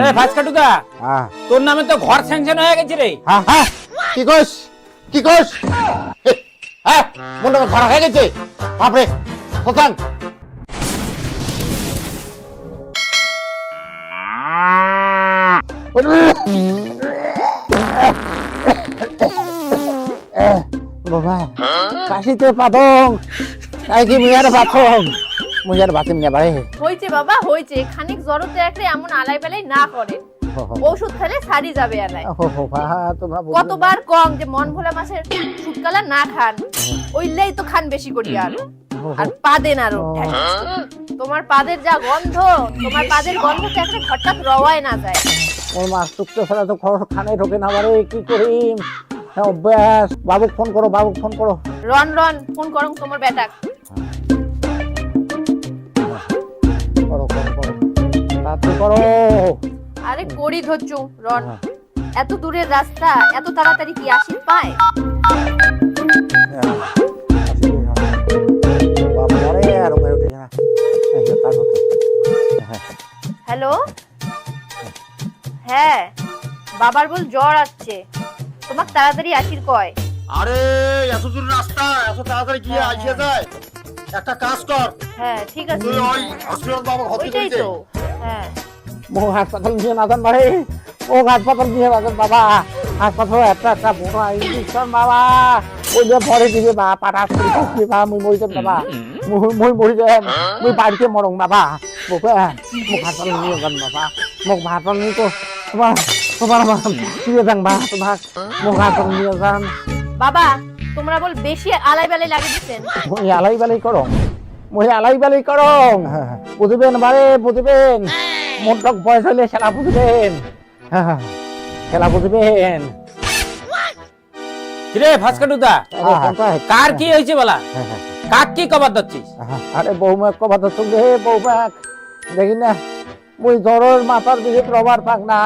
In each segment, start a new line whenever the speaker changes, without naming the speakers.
এ
হ্যাঁ।
তোর নামে তো ঘর স্যাংশন হয়ে গেছে রে।
হ্যাঁ হ্যাঁ। কি কইস? কি কইস? হ্যাঁ হয়ে গেছে। বাপরে শতান বাবা কাশিতে পাতং তাই কি মিয়ার মুয়ার বাতিম না বাড়ে
হয়েছে বাবা হয়েছে খানিক জড়তে রাখলে এমন আলাই বেলাই না করেন ওষুধ খেলে সারি যাবে আলাই। কতবার কম যে মন ভোলা মাসের শুটকালা না খান ওইলেই তো খান বেশি করি আর। আর পাদেন আরও তোমার পাদের যা গন্ধ তোমার পাদের গন্ধ একটা হঠাৎ রওয়ায় না যায়।
ওর মাছ টুকতে ফেলা তো খানে ঢোকে না বারে কি করিম? হ্যাঁ, অভ্যাস। বাবুক ফোন করো বাবুক ফোন করো।
রন রন ফোন করং তোমার বেটাক
করো।
আরে করি ধরছু রন। এত দূরের রাস্তা এত তাড়াতাড়ি কি আসি? পায়।
বাবা মরে আর ওকে উঠে না। এই যে তার কথা। হ্যাঁ,
হ্যালো? হ্যাঁ। বাবার বল জ্বর আসছে। তোমাক তাড়াতাড়ি আসির কয়।
আরে এত দূর রাস্তা এত তাড়াতাড়ি গিয়ে
হ্যাঁ,
আসিয়ে যায়। একটা কাজ কর।
হ্যাঁ ঠিক আছে।
তুই ওই হসপিটাল বাবা হতে দিতে
তো। হ্যাঁ।
মুখ হাসপাতাল নিয়ে না যান বারে মুখ হাসপাতাল নিয়ে না যান বাবা। হাসপাতাল একটা একটা বড় ইঞ্জেকশন বাবা। ওই যে পরে দিবে বা পাটা দিবে বা মুই মরি যাম বাবা। মুই মুই মরি যাম। মুই বাড়িতে মরং বাবা। মুখ মুখ হাসপাতাল নিয়ে যান বাবা। মুখ হাসপাতাল নিয়ে তো তোমার তোমার আমার দিয়ে যান বা তোমার। মুখ হাসপাতাল নিয়ে যান।
বাবা তোমরা বল বেশি আলাই বেলাই লাগে দিচ্ছেন
মুই আলাই বালাই করং। মুই আলাই বালাই করং। বুঝবেন বারে বুঝবেন। মোটক বয়স হইলে খেলা বুঝবেন। হ্যাঁ, খেলা বুঝবেন।
কিরে কি হয়েছে বলা? কাক কি কবার দিচ্ছিস
আরে বৌমা কবা তো সঙ্গে বৌমা দেখি না মুই জ্বরের মাথার বিহিত রবার পাক না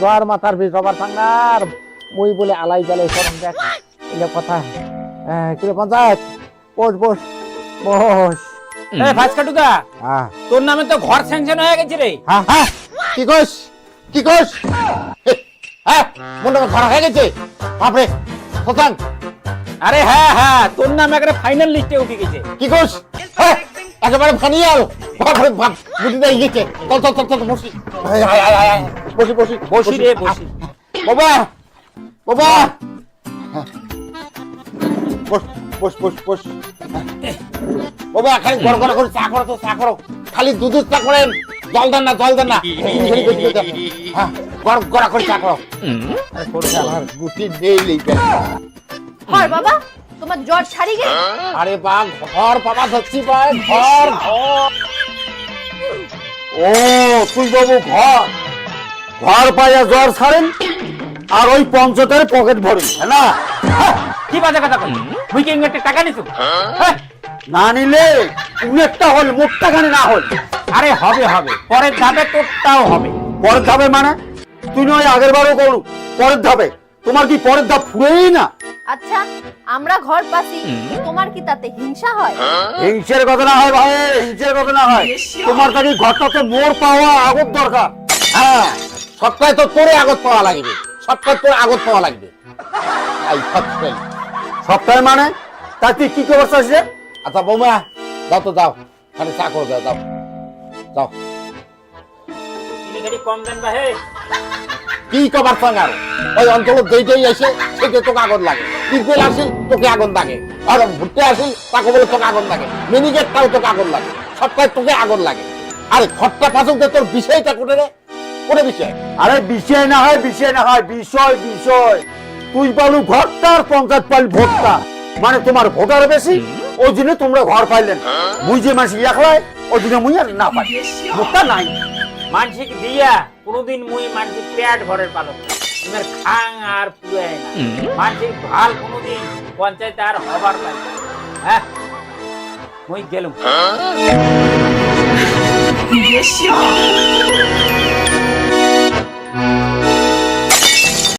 জ্বর মাথার বিহিত রবার পাক না আর মুই বলে আলাই জালাই করং দেখ। এলে কথা। হ্যাঁ, কিরে পঞ্চায়েত? বস বস। বস।
এ ভাস্কাটুদা
হ্যাঁ।
তোর নামে তো ঘর স্যাংশন হয়ে গেছে রে।
হ্যাঁ হ্যাঁ। কি কইস? কি কইস? হ্যাঁ খারাপ হয়ে গেছে। বাপরে শতান
আরে হ্যাঁ হ্যাঁ তোর নাম একেবারে ফাইনাল লিস্টে উঠে গেছে।
কি কইস? হ্যাঁ একেবারে ফানিয়াল বাপরে বাপ বুঝি দেই গেছে চল চল চল চল বসি। আয়, আয়, আয়, আয়, আয়। বসি বসি
বসি। রে বসি।
বাবা বাবা। বস বস বস বস। বাবা খালি গড় গড় করে চা করো তো চা করো। খালি দুধ চা করেন জল দেন না জল দেন না। হ্যাঁ গড় গড়া করে চা করো। আমার গুটি নেই লেগে।
হয় বাবা তোমার জ্বর ছাড়ি গে
আরে বা ঘর বাবা ধরছি ভাই ঘর। ঘর
ও তুই বাবু ঘর। ঘর পাইয়া জ্বর ছাড়েন আর ওই পঞ্চায়েতের পকেট ভরেন হ্যাঁ না?
হ্যাঁ, কি বাজে কথা কই মুই কি ইংরেজি টাকা নিছু? হ্যাঁ,
না নিলে উনেরটা হল মোটটা খানে না হল।
আরে হবে হবে। পরের ধাপে তোরটাও হবে।
পরের ধাপে মানে? তুই নয় আগের বারও করু। পরের ধাপে। তোমার কি পরের ধাপ ফুরেই না?
আচ্ছা আমরা ঘর তোমার কি তাতে হিংসা হয়?
হিংসের কথা না হয় ভাই হিংসের কথা না হয়। তোমার কাছে ঘরটাতে মোর পাওয়া আগত দরকার।
হ্যাঁ সবটাই তো তোরে আগত পাওয়া লাগবে। সবটাই তোর আগত পাওয়া লাগবে। সবটাই।
সপ্তাহে মানে? তা তুই কি খবর চাইছে
আচ্ছা বৌমা যাও তো যাও খালি চা করে দাও যাও যাও
কম দেন বা হে
কি কবার সঙ্গার ওই অঞ্চল যেইটাই এসে সেটা তোকে আগুন লাগে। তিরপেল আসিল তোকে আগুন লাগে। আর ভুট্টে আসিল তাকে বলে তোকে আগুন লাগে। মিনিগেটটাও তোকে আগুন লাগে। সবটাই তোকে আগুন লাগে। আরে খট্টা পাচক তোর বিষয়টা কোটে রে? কোটে বিষয়?
আরে বিষয় না হয় বিষয় না হয় বিষয় বিষয়। তুই পালু ঘরটা আর পঞ্চায়েত পালি ভোটটা। মানে তোমার ভোটার বেশি? ওই জন্য তোমরা ঘর পাইলেন। মুই যে মাসি একলাই ওই জন্য মুই আর না পাই। ভোটটা নাই।
মানসিক দিয়া কোনোদিন মুই মানসিক পেট ভরের পালক তোমার খাং আর পুয়ায় না। মানসিক ভালো কোনোদিন পঞ্চায়েত আর হবার পাই হ্যাঁ মুই গেলুম।